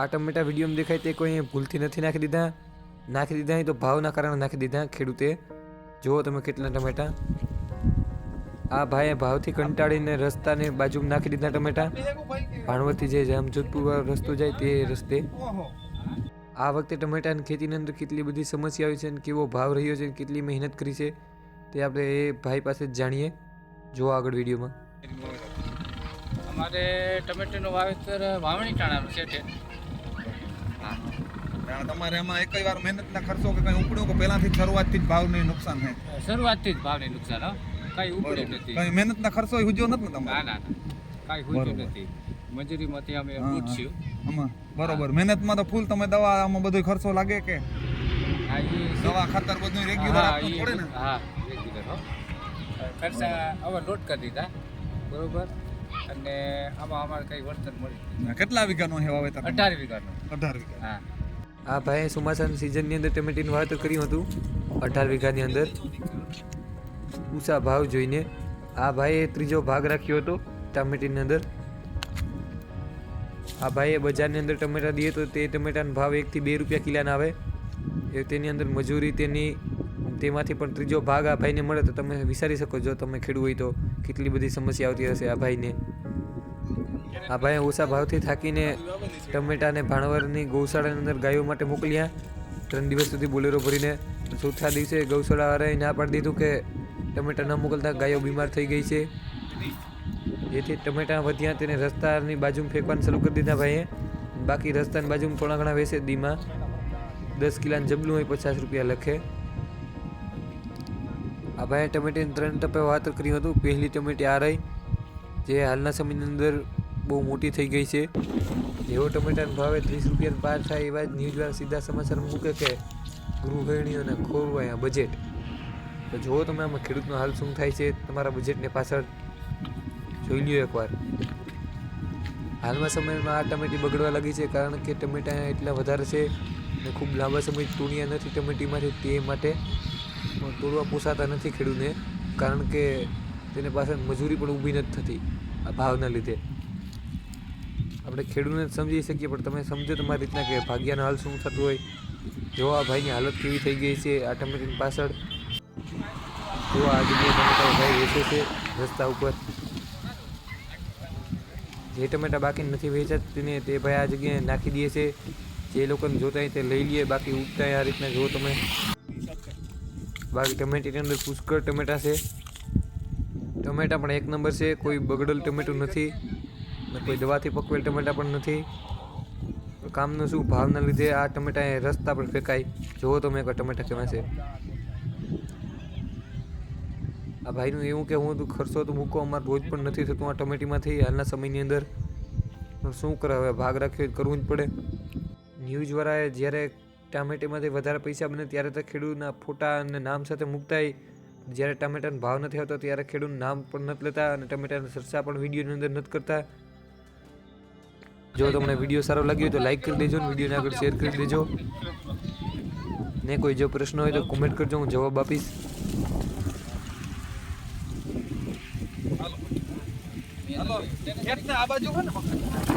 આ ટમેટા વિડીયોમાં દેખાય તે કોઈ ભૂલથી નથી નાખી દીધા. નાખી દીધા તો ભાવના કારણે નાખી દીધા ખેડૂતે. જુઓ તમે કેટલા ટમેટા. આ ભાઈએ ભાવથી કંટાળીને રસ્તાને બાજુમાં નાખી દીધા ટમેટા. ભાણવડથી જે જામજોધપુર રસ્તો જાય તે રસ્તે. આ વખતે ટમેટાની ખેતીની અંદર કેટલી બધી સમસ્યા આવી છે અને કેવો ભાવ રહ્યો છે કેટલી મહેનત કરી છે તે આપણે એ ભાઈ પાસે જ જાણીએ. જો આગળ વિડીયોમાં. અમારે ટમેટાનું વાવેતર વાવણી ટાણાનું છે તમારે એમાં એક વાર મહેનતના ખર્ચો કે કઈ ઉપડ્યો કે પહેલાથી શરૂઆતથી જ ભાવની નુકસાન થાય. શરૂઆતથી જ ભાવની નુકસાન હો? કાંઈ ઉપડે નથી. કઈ મહેનતના ખર્ચો હુજ્યો નથી ને તમારે? ના ના કઈ હુજ્યો. નથી. મજૂરીમાંથી અમે. પૂછ્યું આમાં બરોબર. મહેનતમાં તો ફૂલ તમે દવા આમાં બધો ખર્ચો લાગે કે? દવા ખાતર બધું રેગ્યુલર આપવું પડે ને? હા રેગ્યુલર હો. ખર્ચા હવે લોટ કરી દીધા. બરોબર. અને આમાં અમારે કંઈ વળતર મળી કેટલા વીઘાનો છે વાવેતર? અઢાર વીઘાનું. અઢાર વીઘા. હા. આ ભાઈએ ચોમાસાની સિઝનની અંદર ટમેટીનું વાવેતર કર્યું હતું? અઢાર વીઘાની અંદર. ઊંચા ભાવ જોઈને. આ ભાઈએ ત્રીજો ભાગ રાખ્યો હતો ટામેટીની અંદર. આ ભાઈએ બજારની અંદર ટમેટા દઈએ તો તે ટમેટાનો ભાવ એકથી બે રૂપિયા કિલાના આવે. એ તેની અંદર મજૂરી તેની તેમાંથી પણ ત્રીજો ભાગ આ ભાઈને મળે તો તમે વિચારી શકો, જો તમે ખેડૂત હોય તો કેટલી બધી સમસ્યા આવતી હશે આ ભાઈને. આ ભાઈએ ઓછા ભાવથી થાકીને ટમેટાને, ભાણવરની, ગૌશાળાની અંદર ગાયો માટે મોકલ્યા. ત્રણ દિવસ સુધી બોલેરો ભરીને ચોથા દિવસે ગૌશાળાવાળાએ ના પાડી દીધું કે ટમેટા ન મોકલતા ગાયો બીમાર થઈ ગઈ છે. જેથી ટમેટા વધ્યા તેને રસ્તાની બાજુમાં ફેંકવાનું શરૂ કરી દીધા ભાઈએ. બાકી રસ્તાની બાજુમાં થોડા ઘણા વેસે દીમાં દસ કિલાનું જબલું હોય પચાસ રૂપિયા લખે. આ ભાઈ ટમેટીની ત્રણ ટપે વાત કર્યું હતું. પહેલી ટમેટી આ રહી. જે હાલના સમયની અંદર બહુ મોટી થઈ ગઈ છે. જેવો ટમેટાના ભાવે ત્રીસ રૂપિયાનો પાર થાય એવા જ ન્યૂઝવાળા સીધા સમાચાર મૂકે કે ગૃહિણીઓને ખોરવાય બજેટ તો જુઓ તમે આમાં ખેડૂતનો હાલ શું થાય છે તમારા બજેટને પાછળ. જોઈ લ્યો એકવાર. હાલમાં સમયમાં આ ટમેટી બગડવા લાગી છે કારણ કે ટમેટા એટલા વધારે છે અને ખૂબ લાંબા સમય તૂણ્યા નથી ટમેટીમાંથી તે માટે. પણ તોડવા પોસાતા નથી ખેડૂતને, કારણ કે તેની પાસે મજૂરી પણ ઊભી નથી થતી આ ભાવના લીધે. આપણે ખેડૂતને સમજી શકીએ, પણ તમે સમજો તમારી રીતના કે ભાગ્યાના હાલ શું થતું હોય. જો આ ભાઈની હાલત કેવી થઈ ગઈ છે, આ ટમેટીની પાછળ. જો આ જગ્યાએ ભાઈ વેચે છે રસ્તા ઉપર. જે ટમેટા બાકી નથી વેચાતા, તેને તે ભાઈ આ જગ્યાએ નાખી દે છે. જે લોકોને જોતા તે લઈ લઈએ બાકી ઉગતા આ રીતના જો તમે. બાકી ટમેટીની અંદર પુષ્કળ ટમેટા છે. ટમેટા પણ એક નંબર છે, કોઈ બગડેલ ટમેટું નથી કોઈ દવાથી પકવેલ ટમેટા પણ નથી. કામનું શું ભાવના લીધે આ ટમેટા રસ્તા પર ફેંકાય? જુઓ તમે એક ટમેટા કેવા છે. આ ભાઈનું એવું કે હું ખર્ચો તો મૂકો, અમારે રોજ પણ નથી થતું આ ટમેટીમાંથી હાલના સમયની અંદર. પણ શું કરે હવે ભાગ રાખ્યો કરવું જ પડે. ન્યૂઝવાળાએ જ્યારે ટામેટીમાંથી વધારે પૈસા બને ત્યારે તો ખેડૂતના ફોટા અને નામ સાથે મૂકતા જ્યારે ટામેટાનો ભાવ નથી આવતો ત્યારે ખેડૂતનું નામ પણ નથી લેતા અને ટામેટાના ચર્ચા પણ વિડીયોની અંદર નથી કરતા. જો તમને વીડિયો સારો લાગ્યો તો લાઈક કરી દેજો અને વિડીયોને આગળ શેર કરી દેજો. ને કોઈ જો પ્રશ્ન હોય તો કોમેન્ટ કરજો, હું જવાબ આપીશ. આ બાજુ